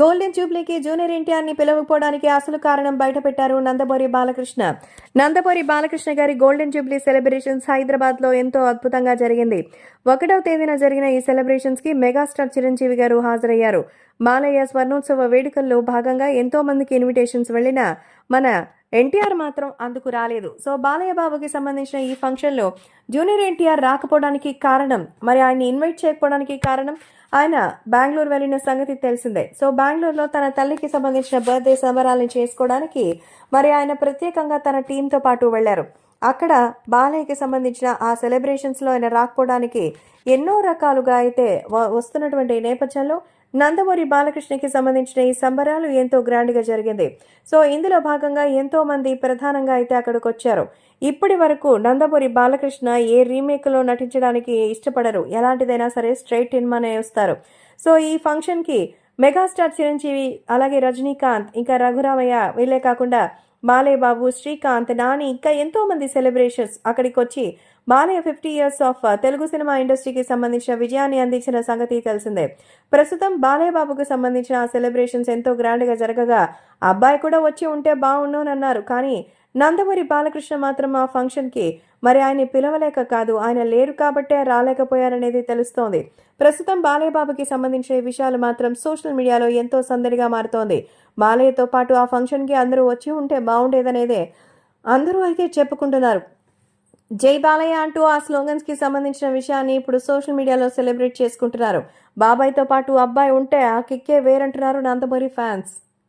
Golden జూబ్లీకి junior ఎన్టీఆర్ని పిలవకపోవడానికి అసలు కారణం బయటపెట్టారు నందమూరి బాలకృష్ణ. నందమూరి బాలకృష్ణ గారి గోల్డెన్ జూబ్లీ సెలబ్రేషన్స్ హైదరాబాద్లో ఎంతో అద్భుతంగా జరిగింది. ఒకటవ తేదీన జరిగిన ఈ సెలబ్రేషన్స్కి మెగాస్టార్ చిరంజీవి గారు హాజరయ్యారు. మాలయ్య స్వర్ణోత్సవ వేడుకల్లో భాగంగా ఎంతో మందికి ఇన్విటేషన్స్ వెళ్ళిన మన ఎన్టీఆర్ మాత్రం అందుకు రాలేదు. సో బాలయ్య బాబుకి సంబంధించిన ఈ ఫంక్షన్లో జూనియర్ ఎన్టీఆర్ రాకపోవడానికి కారణం మరి ఆయన్ని ఇన్వైట్ చేయకపోవడానికి కారణం ఆయన బెంగళూరు వెళ్ళిన సంగతి తెలిసిందే. సో బెంగళూరులో తన తల్లికి సంబంధించిన బర్త్డే సంబరాలను చేసుకోవడానికి మరి ఆయన ప్రత్యేకంగా తన టీంతో పాటు వెళ్ళారు అక్కడ బాలయ్యకి సంబంధించిన ఆ సెలబ్రేషన్స్లో ఆయన రాకపోవడానికి ఎన్నో రకాలుగా అయితే వ- వస్తున్నటువంటి నేపథ్యంలో నందమూరి బాలకృష్ణకి సంబంధించిన ఈ సంబరాలు ఎంతో గ్రాండ్గా జరిగింది. సో ఇందులో భాగంగా ఎంతో మంది ప్రధానంగా అయితే అక్కడికి వచ్చారు. ఇప్పటి వరకు నందమూరి బాలకృష్ణ ఏ రీమేక్లో నటించడానికి ఇష్టపడరు. ఎలాంటిదైనా సరే స్ట్రైట్ ఇన్మనే వస్తారు. సో ఈ ఫంక్షన్కి మెగాస్టార్ చిరంజీవి అలాగే రజనీకాంత్ ఇంకా రఘురామయ్య వీళ్ళే కాకుండా బాలయ్య బాబు శ్రీకాంత్ నాని ఇంకా ఎంతోమంది సెలబ్రేషన్స్ అక్కడికి వచ్చి Balayya fifty years of Telugu cinema ఇండస్ట్రీకి సంబంధించిన విజయాన్ని అందించిన సంగతి తెలిసిందే. ప్రస్తుతం బాలయ్య బాబుకు సంబంధించిన ఆ సెలబ్రేషన్స్ ఎంతో గ్రాండ్గా జరగగా అబ్బాయి కూడా వచ్చి ఉంటే బాగుండునన్నారు కానీ నందమూరి బాలకృష్ణ మాత్రం ఆ ఫంక్షన్కి మరి ఆయన పిలవలేక కాదు ఆయన లేరు కాబట్టే రాలేకపోయారనేది తెలుస్తోంది. ప్రస్తుతం బాలయ్య బాబుకి సంబంధించిన విషయాలు మాత్రం సోషల్ మీడియాలో ఎంతో సందడిగా మారుతోంది. బాలయ్యతో పాటు ఆ ఫంక్షన్కి అందరూ వచ్చి ఉంటే బాగుండేదనేదే అందరూ అయితే చెప్పుకుంటున్నారు. జై బాలయ్య అంటూ ఆ స్లోగన్స్కి సంబంధించిన విషయాన్ని ఇప్పుడు సోషల్ మీడియాలో సెలబ్రేట్ చేసుకుంటున్నారు. బాబాయ్తో పాటు అబ్బాయి ఉంటే ఆ కిక్కే వేరంటున్నారు నందమూరి ఫ్యాన్స్.